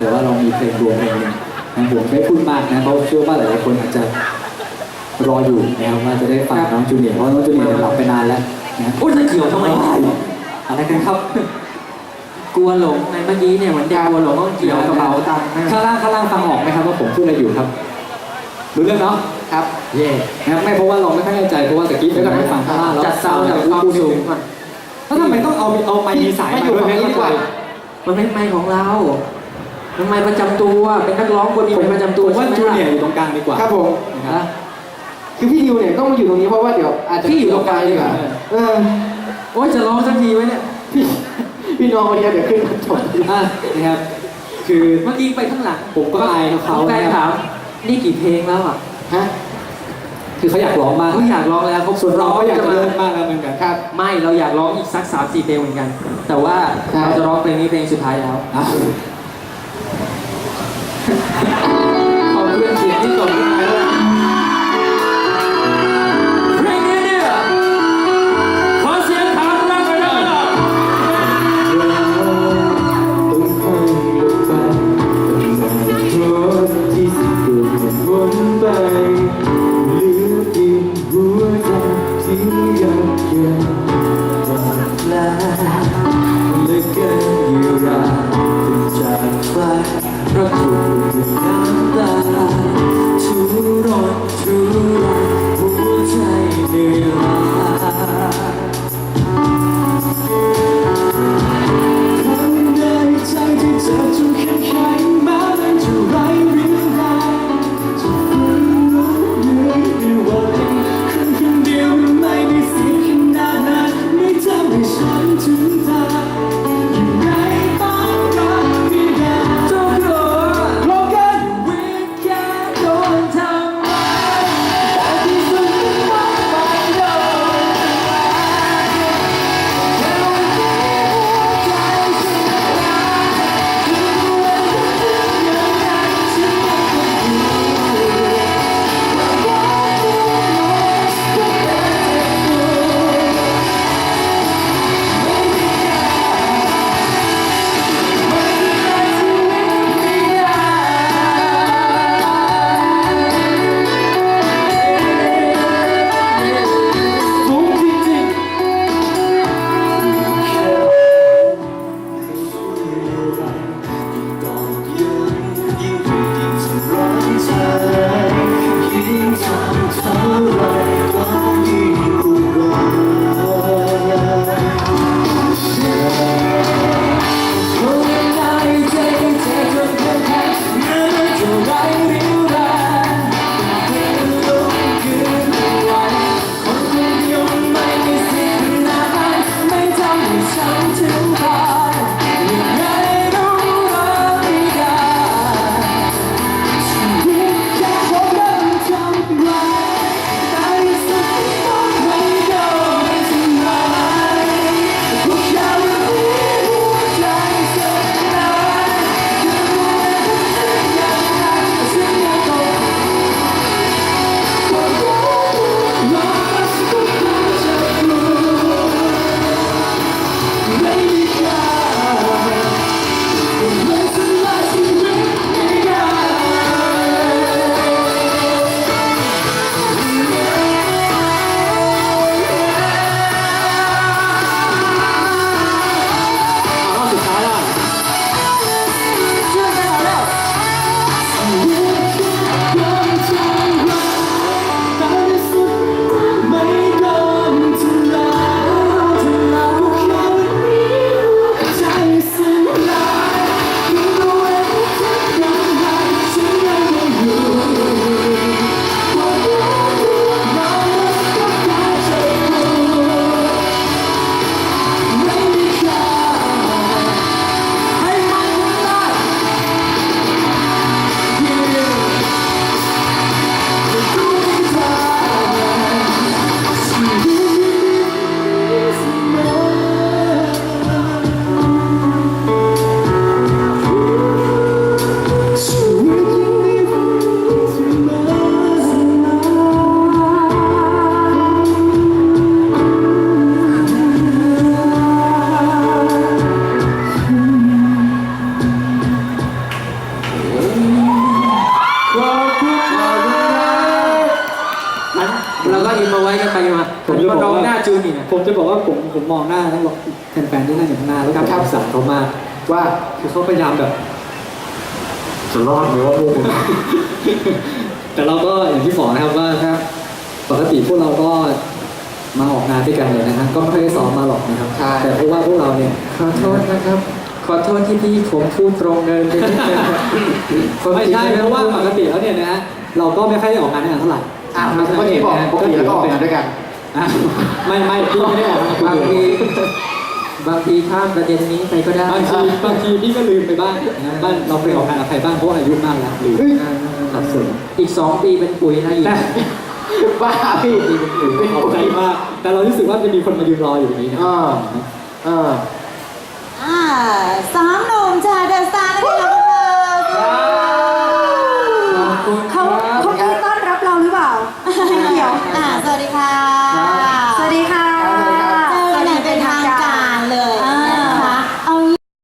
แต่ว่าเรามีเพลงรวมเพลงหนึ่งนะผมไม่พูดมากนะเพราะเชื่อว่าหลายๆคนอาจจะรออยู่นะครับว่าจะได้ฟังน้องจูเนียร์เพราะน้องจูเนียร์เนี่ยหลับไปนานแล้วนะโอ้ยจะเกี่ยวทำไมอะไรกันครับ กลัวหลงในเมื่อกี้เนี่ยเหมือนเด็กกลัวหลงต้องเกี่ยวกระเป๋าตังค์นะข้างล่างข้างล่างฟังออกไหมครับว่าผมพูดอะไรอยู่ครับรู้เรื่องเนาะครับ เย่นะครับไม่เพราะว่าเราไม่ค่อยแน่ใจเพราะว่าตะกี้ผมไม่ฟังข้างล่างแล้วจัดเซาจากความสูงก่อนแล้วทำไมต้องเอาเอาไมค์มีสายมาด้วยไม่เข้าใจมันเป็นไมค์ของเรา มันไมค์ประจำตัวเป็นนักร้องคนมีไมค์ประจำผตัวมว่าใช่ไหมจูล่ะเนียร์อยู่ตรงกลางดีกว่าครับผมนะครับคือพี่ดิวเนี่ยต้องมาอยู่ตรงนี้เพราะว่าเดี๋ยวอาจจะพี่อยู่ตรงกลางดีกว่า เออโอ้ยจะร้องสักทีไหมเนี่ยพี่พี่น้องคนเดียวเดี๋ยวขึ้นมาจบอะนะครับ คือเมื่อกี้ไปข้างหลังผมก็อายเขาแฟนนะคถารับมนี่กี่เพลงแล้วอะฮะ คือเขาอยากร้องมากเขาอยากร้องแล้วเขาส่วนเราก็อยากจะมาเลิกมากแล้วเหมือนกันครับ ไม่เราอยากร้องอีกสักสามสี่เพลงเหมือนกัน แต่ว่าใช่เราจะร้องเพลงนี้เพลงสุดท้ายแล้ว ที่ยัง เราก็ยินมาไว้กันไปมาผมจะบอกว่าหน้าจูนนี่นะผมจะบอกว่าผมผมมองหน้าทั้งหมดแฟนๆที่นั่งอยู่ข้างหน้าแล้วก็ทักษาเขามากว่าคือเขาพยายามแบบจะรอดหรือว่าพวกแต่เราก็อย่างที่บอกนะครับว่าครับปกติพวกเราก็มาออกงานด้วยกันเลยนะครับก็ไม่ได้ซ้อมมาหรอกนะครับแต่เพราะว่าพวกเราเนี่ยขอโทษนะครับ ขอโทษที่พี่ผมพูดตรงเกินไปนิดนึงครับไม่ใช่เพราะว่าปกติแล้วเนี่ยนะฮะเราก็ไม่ค่อยได้ออกงานด้วยกันเท่าไหร่อะเมื่อกี้บอกปกติแล้วก็ออกงานด้วยกันอะไม่ไม่พี่ไม่ได้ออกงานบางคนทีเดียวบางทีข้ามประเด็นนี้ไปก็ได้บางทีบางทีพี่ก็ลืมไปบ้างนะบ้านเราเคยออกงานกับใครบ้างเพราะว่าอายุมากแล้วลืมเฮ้ยสับสนอีกสองปีเป็นปุ๋ยนะอีกแต่บ้าพี่ขอบใจมากแต่เรารู้สึกว่าจะมีคนมายืนรออยู่ตรงนี้นะอ่าอ่า อ่าสามหนุ่มจากเดอะสตาร์นั่นเองค่ะคุณเขารับเขาที่ต้อ